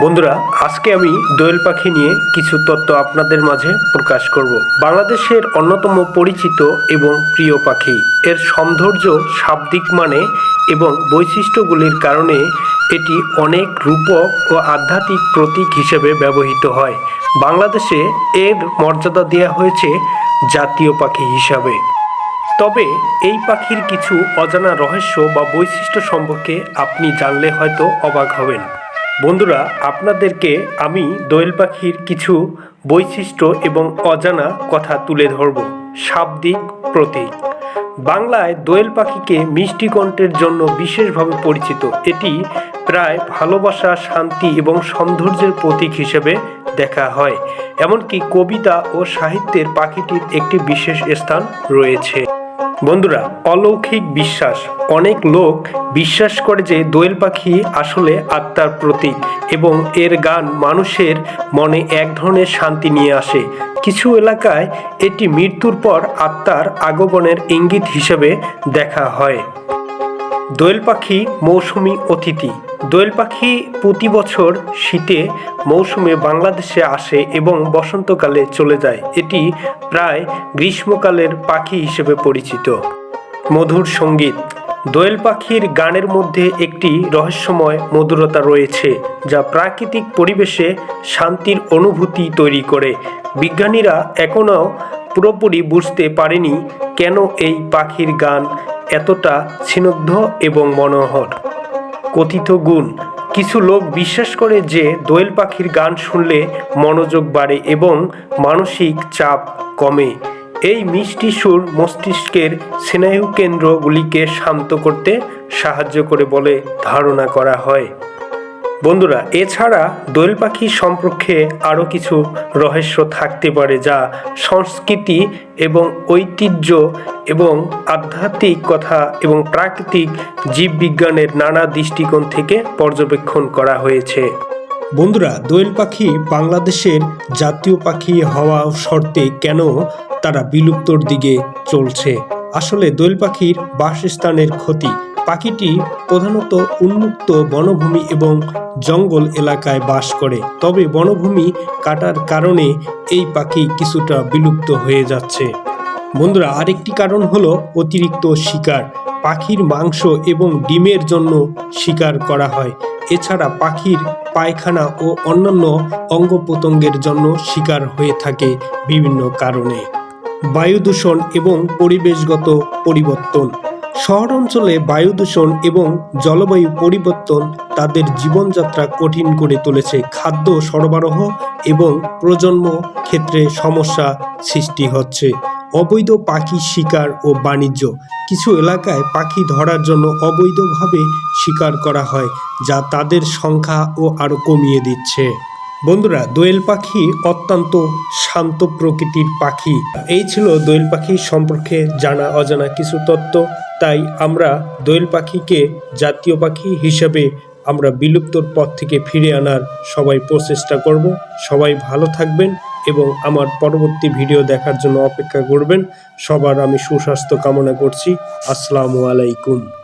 বন্ধুরা, আজকে আমি দোয়েল পাখি নিয়ে কিছু তথ্য আপনাদের মাঝে প্রকাশ করব। বাংলাদেশের অন্যতম পরিচিত এবং প্রিয় পাখি। এর সৌন্দর্য শাব্দিক মানে এবং বৈশিষ্ট্যগুলির কারণে এটি অনেক রূপক ও আধ্যাত্মিক প্রতীক হিসেবে ব্যবহৃত হয়। বাংলাদেশে এর মর্যাদা দেওয়া হয়েছে জাতীয় পাখি হিসাবে। তবে এই পাখির কিছু অজানা রহস্য বা বৈশিষ্ট্য সম্পর্কে আপনি জানলে হয়তো অবাক হবেন। বন্ধুরা, আপনাদেরকে আমি দোয়েল পাখির কিছু বৈশিষ্ট্য এবং অজানা কথা তুলে ধরব। শাব্দিক প্রতীক। বাংলায় দোয়েল পাখিকে মিষ্টি কণ্ঠের জন্য বিশেষভাবে পরিচিত। এটি প্রায় ভালোবাসা, শান্তি এবং সৌন্দর্যের প্রতীক হিসেবে দেখা হয়। এমনকি কবিতা ও সাহিত্যের পাখিটির একটি বিশেষ স্থান রয়েছে। বন্ধুরা, অলৌকিক বিশ্বাস। অনেক লোক বিশ্বাস করে যে দোয়েল পাখি আসলে আত্মার প্রতীক এবং এর গান মানুষের মনে এক ধরনের শান্তি নিয়ে আসে। কিছু এলাকায় এটি মৃত্যুর পর আত্মার আগমনের ইঙ্গিত হিসেবে দেখা হয়। দোয়েল পাখি মৌসুমি অতিথি। দোয়েল পাখি প্রতি বছর শীতে মৌসুমে বাংলাদেশে আসে এবং বসন্তকালে চলে যায়। এটি প্রায় গ্রীষ্মকালের পাখি হিসেবে পরিচিত। মধুর সংগীত। দোয়েল পাখির গানের মধ্যে একটি রহস্যময় মধুরতা রয়েছে, যা প্রাকৃতিক পরিবেশে শান্তির অনুভূতি তৈরি করে। বিজ্ঞানীরা এখনও পুরোপুরি বুঝতে পারেনি কেন এই পাখির গান এতটা স্নিগ্ধ এবং মনোহর। কথিত গুণ, কিছু লোক বিশ্বাস করে যে দোয়েল পাখির গান শুনলে মনোযোগ বাড়ে এবং মানসিক চাপ কমে। এই মিষ্টি সুর মস্তিষ্কের স্নায়ু কেন্দ্রগুলিকে শান্ত করতে সাহায্য করে বলে ধারণা করা হয়। বন্ধুরা, এছাড়া দোয়েল পাখি সম্পর্কে আরও কিছু রহস্য থাকতে পারে যা সংস্কৃতি এবং ঐতিহ্য এবং আধ্যাত্মিক কথা এবং প্রাকৃতিক জীববিজ্ঞানের নানা দৃষ্টিকোণ থেকে পর্যবেক্ষণ করা হয়েছে। বন্ধুরা, দোয়েল পাখি বাংলাদেশের জাতীয় পাখি হওয়া শর্তে কেন তারা বিলুপ্তর দিকে চলছে? আসলে দোয়েল পাখির বাসস্থানের ক্ষতি পাখিটি প্রধানত উন্মুক্ত বনভূমি এবং জঙ্গল এলাকায় বাস করে। তবে বনভূমি কাটার কারণে এই পাখি কিছুটা বিলুপ্ত হয়ে যাচ্ছে। বন্ধুরা, আরেকটি কারণ হলো অতিরিক্ত শিকার। পাখির মাংস এবং ডিমের জন্য শিকার করা হয়। এছাড়া পাখির পায়খানা ও অন্যান্য অঙ্গ প্রত্যঙ্গের জন্য শিকার হয়ে থাকে বিভিন্ন কারণে। বায়ু দূষণ এবং পরিবেশগত পরিবর্তন। শহর অঞ্চলে বায়ু দূষণ এবং জলবায়ু পরিবর্তন তাদের জীবনযাত্রা কঠিন করে তুলেছে। খাদ্য সরবরাহ এবং প্রজন্ম ক্ষেত্রে সমস্যা সৃষ্টি হচ্ছে। অবৈধ পাখি শিকার ও বাণিজ্য। কিছু এলাকায় পাখি ধরার জন্য অবৈধভাবে শিকার করা হয়, যা তাদের সংখ্যা ও আরও কমিয়ে দিচ্ছে। বন্ধুরা, দোয়েল পাখি অত্যন্ত শান্ত প্রকৃতির পাখি। এই ছিল দোয়েল পাখি সম্পর্কে জানা অজানা কিছু তত্ত্ব তাই আমরা দোয়েল পাখিকে জাতীয় পাখি হিসাবে আমরা বিলুপ্তর পথ থেকে ফিরে আনার সবাই প্রচেষ্টা করব। সবাই ভালো থাকবেন এবং আমার পরবর্তী ভিডিও দেখার জন্য অপেক্ষা করবেন। সবার আমি সুস্বাস্থ্য কামনা করছি। আসসালামু আলাইকুম।